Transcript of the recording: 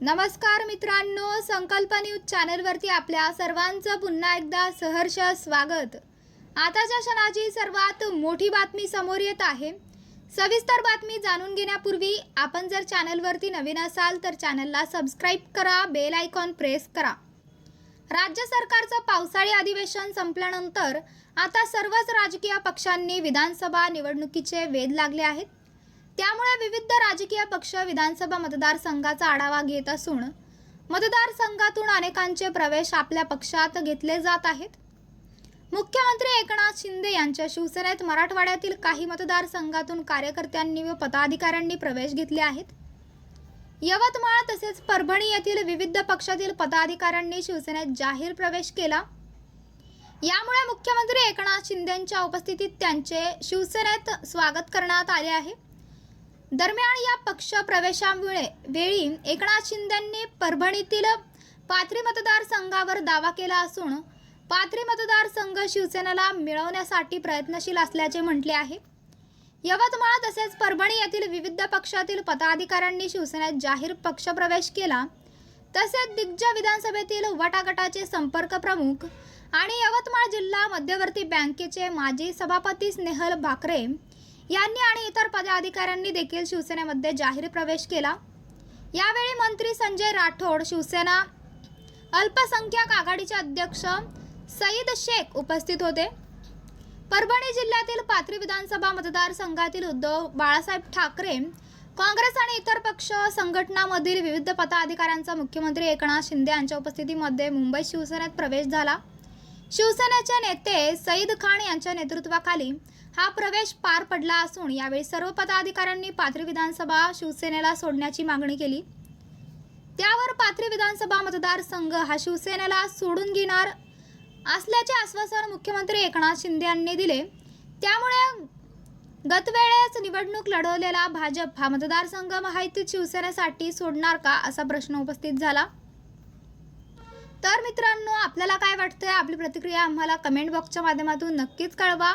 नमस्कार मित्रांनो संकल्प न्यूज चॅनलवरती आपल्या सर्वांचं पुन्हा एकदा सहर्ष स्वागत. आताच्या क्षणाची सर्वात मोठी बातमी समोर येत आहे. सविस्तर बातमी जाणून घेण्यापूर्वी आपण जर चॅनलवरती नवीन असाल तर चॅनलला सबस्क्राईब करा बेल आयकॉन प्रेस करा. राज्य सरकारचं पावसाळी अधिवेशन संपल्यानंतर आता सर्वच राजकीय पक्षांनी विधानसभा निवडणुकीचे वेध लागले आहेत. त्यामुळे विविध राजकीय पक्ष विधानसभा मतदारसंघाचा आढावा घेत असून मतदारसंघातून अनेकांचे प्रवेश आपल्या पक्षात घेतले जात आहेत. मुख्यमंत्री एकनाथ शिंदे यांच्या शिवसेनेत मराठवाड्यातील काही मतदारसंघातून कार्यकर्त्यांनी व पदाधिकाऱ्यांनी प्रवेश घेतले आहेत. यवतमाळ तसेच परभणी येथील विविध पक्षातील पदाधिकाऱ्यांनी शिवसेनेत जाहीर प्रवेश केला. यामुळे मुख्यमंत्री एकनाथ शिंदेंच्या उपस्थितीत त्यांचे शिवसेनेत स्वागत करण्यात आले आहे. दरम्यान या पक्ष प्रवेशामुळे वेळी एकनाथ शिंदेंनी परभणीतील पाथरी मतदारसंघावर दावा केला असून पाथरी मतदारसंघ शिवसेनेला मिळवण्यासाठी प्रयत्नशील असल्याचे म्हटले आहे. यवतमाळ तसेच परभणी येथील विविध पक्षातील पदाधिकाऱ्यांनी शिवसेनेत जाहीर पक्षप्रवेश केला. तसेच दिग्गज विधानसभेतील वटागटाचे संपर्क प्रमुख आणि यवतमाळ जिल्हा मध्यवर्ती बँकेचे माजी सभापती स्नेहल भाकरे यांनी आणि इतर पदाधिकाऱ्यांनी देखील शिवसेनेमध्ये जाहीर प्रवेश केला. यावेळी मंत्री संजय राठोड शिवसेना अल्पसंख्याक आघाडीचे अध्यक्ष सईद शेख उपस्थित होते. परभणी जिल्ह्यातील पाथरी विधानसभा मतदारसंघातील उद्धव बाळासाहेब ठाकरे काँग्रेस आणि इतर पक्ष संघटनामधील विविध पदाधिकाऱ्यांचा मुख्यमंत्री एकनाथ शिंदे यांच्या उपस्थितीमध्ये मुंबई शिवसेनेत प्रवेश झाला. शिवसेनेचे नेते सईद खान यांच्या नेतृत्वाखाली हा प्रवेश पार पडला असून यावेळी सर्व पदाधिकाऱ्यांनी पाथरी विधानसभा शिवसेनेला सोडण्याची मागणी केली. त्यावर पाथरी विधानसभा मतदारसंघ हा शिवसेनेला सोडून घेणार असल्याचे आश्वासन मुख्यमंत्री एकनाथ शिंदे यांनी दिले. त्यामुळे गतवेळेस निवडणूक लढवलेला भाजप हा मतदारसंघ महायुतीत शिवसेनेसाठी सोडणार का असा प्रश्न उपस्थित झाला. तर मित्रांनो आपल्याला काय वाटतंय? आपली प्रतिक्रिया आम्हाला कमेंट बॉक्सच्या माध्यमातून नक्कीच कळवा.